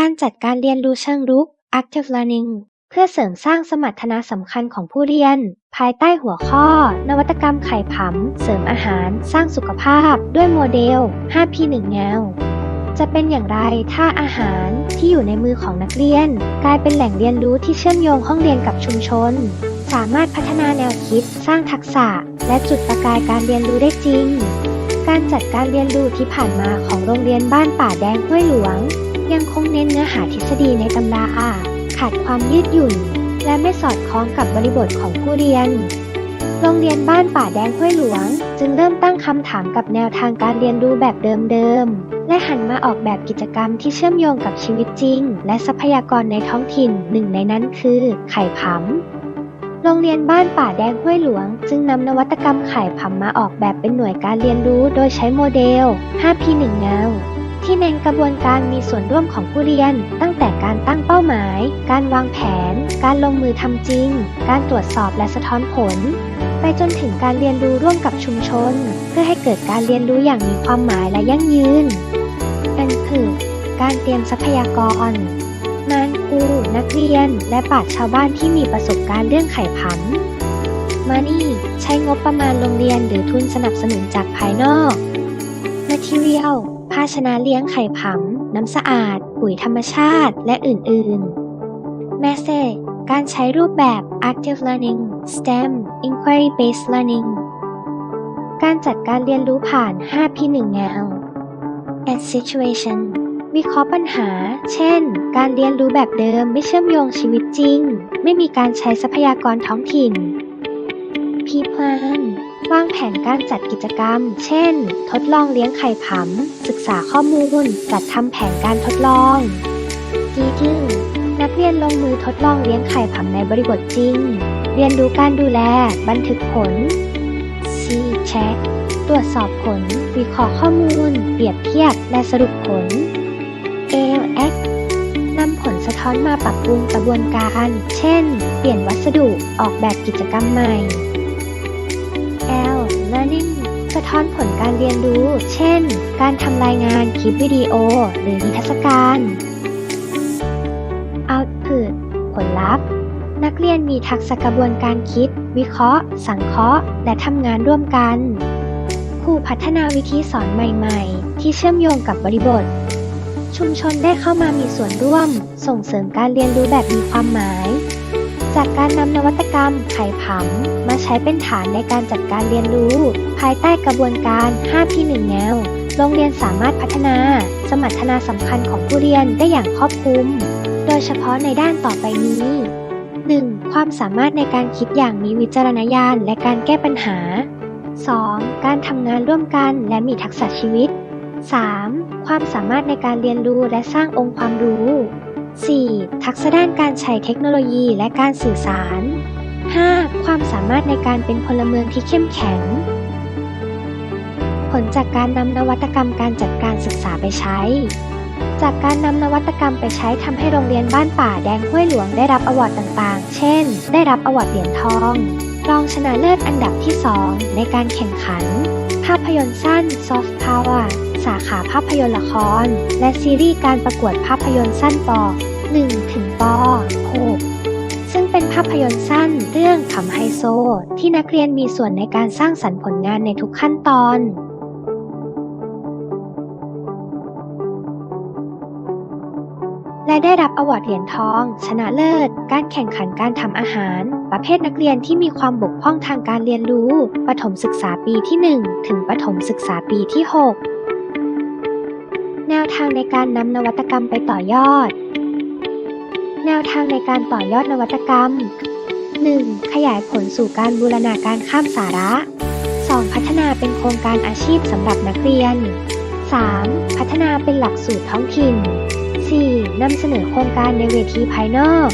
การจัดการเรียนรู้เชิงรุก active learning เพื่อเสริมสร้างสมรรถนะสำคัญของผู้เรียน ภายใต้หัวข้อ นวัตกรรมไข่ผำเสริมอาหาร สร้างสุขภาพ ด้วยโมเดล 5P 1 แนวจะเป็นอย่างไรถ้าอาหารที่อยู่ในมือของนักเรียน กลายเป็นแหล่งเรียนรู้ที่เชื่อมโยงห้องเรียนกับชุมชน สามารถพัฒนาแนวคิด สร้างทักษะ และจุดประกายการเรียนรู้ได้จริง การจัดการเรียนรู้ที่ผ่านมาของโรงเรียนบ้านป่าแดงห้วยหลวง ยังคงเน้นเนื้อหาทฤษฎีในตำราขาดความยืดหยุ่น และไม่สอดคล้องกับบริบทของผู้เรียน โรงเรียนบ้านป่าแดงห้วยหลวง จึงเริ่มตั้งคำถามกับแนวทางการเรียนรู้แบบเดิมๆ และหันมาออกแบบกิจกรรมที่เชื่อมโยงกับชีวิตจริง และทรัพยากรในท้องถิ่นหนึ่งในนั้นคือ ไข่ผำโรงเรียนบ้านป่าแดงห้วยหลวง จึงนำนวัตกรรมไข่ผำมาออกแบบเป็นหน่วยการเรียนรู้โดยใช้โมเดล 5P1 แนว ที่เน้นกระบวนการมีส่วนร่วมของผู้เรียน ตั้งแต่การตั้งเป้าหมาย การวางแผน การลงมือทำจริง การตรวจสอบและสะท้อนผล ไปจนถึงการเรียนรู้ร่วมกับชุมชน เพื่อให้เกิดการเรียนรู้อย่างมีความหมายและยั่งยืนเป็นคือการเตรียมทรัพยากรงานครูนักเรียน และปราชญ์ชาวบ้านที่มีประสบการณ์เรื่องไข่ผำมานี่ใช้งบประมาณโรงเรียนหรือทุนสนับสนุนจากภายนอก Material าชนะเลี้ยงไข่ผำ น้ำสะอาด ปุ๋ยธรรมชาติ และอื่นๆ Message การใช้รูปแบบ Active Learning STEM Inquiry Based Learning การจัดการเรียนรู้ผ่าน 5P1 แนว and situation วิเคราะห์ปัญหา เช่น การเรียนรู้แบบเดิมไม่เชื่อมโยงชีวิตจริง ไม่มีการใช้ทรัพยากรท้องถิ่น P plan วางแผนการจัดกิจกรรม เช่น ทดลองเลี้ยงไข่ผำ ศึกษาข้อมูล จัดทำแผนการทดลอง D นักเรียนลงมือทดลองเลี้ยงไข่ผำในบริบทจริง เรียนรู้การดูแล บันทึกผล C check ตรวจสอบผล วิเคราะห์ข้อมูล เปรียบเทียบ และสรุปผล A X นำผลสะท้อนมาปรับปรุงกระบวนการ เช่น เปลี่ยนวัสดุ ออกแบบกิจกรรมใหม่ะท้อนผลการเรียนรู้ เช่น การทำรายงานคลิปวิดีโอ หรือนิทรรศการ Output ผลลัพธ์ นักเรียนมีทักษะกระบวนการคิด วิเคราะห์ สังเคราะห์ และทำงานร่วมกัน ครูพัฒนาวิธีสอนใหม่ๆ ที่เชื่อมโยงกับบริบท ชุมชนได้เข้ามามีส่วนร่วม ส่งเสริมการเรียนรู้แบบมีความหมาย จากการนำนวัตกรรมไข่ผำมาใช้เป็นฐานในการจัดการเรียนรู้ ภายใต้กระบวนการ 5P1 แนว โรงเรียนสามารถพัฒนา สมรรถนะสำคัญของผู้เรียนได้อย่างครอบคลุม โดยเฉพาะในด้านต่อไปนี้ 1. ความสามารถในการคิดอย่างมีวิจารณญาณและการแก้ปัญหา 2. การทำงานร่วมกันและมีทักษะชีวิต 3. ความสามารถในการเรียนรู้และสร้างองค์ความรู้ 4. ทักษะด้านการใช้เทคโนโลยีและการสื่อสาร 5. ความสามารถในการเป็นพลเมืองที่เข้มแข็ง ผลจากการนำนวัตกรรมการจัดการศึกษาไปใช้ จากการนำนวัตกรรมไปใช้ทำให้โรงเรียนบ้านป่าแดงห้วยหลวงได้รับอวอร์ดต่างๆ เช่น ได้รับอวอร์ดเหรียญทองรองชนะเลิศอันดับที่ 2 ในการแข่งขัน ภาพยนตร์สั้น Soft Power สาขาภาพยนตร์ละคร และซีรีส์การประกวดภาพยนตร์สั้นป 1 ถึงป 6 ซึ่งเป็นภาพยนตร์สั้นเรื่องคำไฮโซ ที่นักเรียนมีส่วนในการสร้างสรรค์ผลงานในทุกขั้นตอนและได้รับอวอร์ดเหรียญทอง ชนะเลิศ การแข่งขันการทำอาหาร ประเภทนักเรียนที่มีความบกพร่องทางการเรียนรู้ ประถมศึกษาปีที่ 1 ถึงประถมศึกษาปีที่ 6 แนวทางในการนำนวัตกรรมไปต่อยอด แนวทางในการต่อยอดนวัตกรรม 1. ขยายผลสู่การบูรณาการข้ามสาระ 2. พัฒนาเป็นโครงการอาชีพสำหรับนักเรียน 3. พัฒนาเป็นหลักสูตรท้องถิ่น 4. นำเสนอโครงการในเวทีภายนอก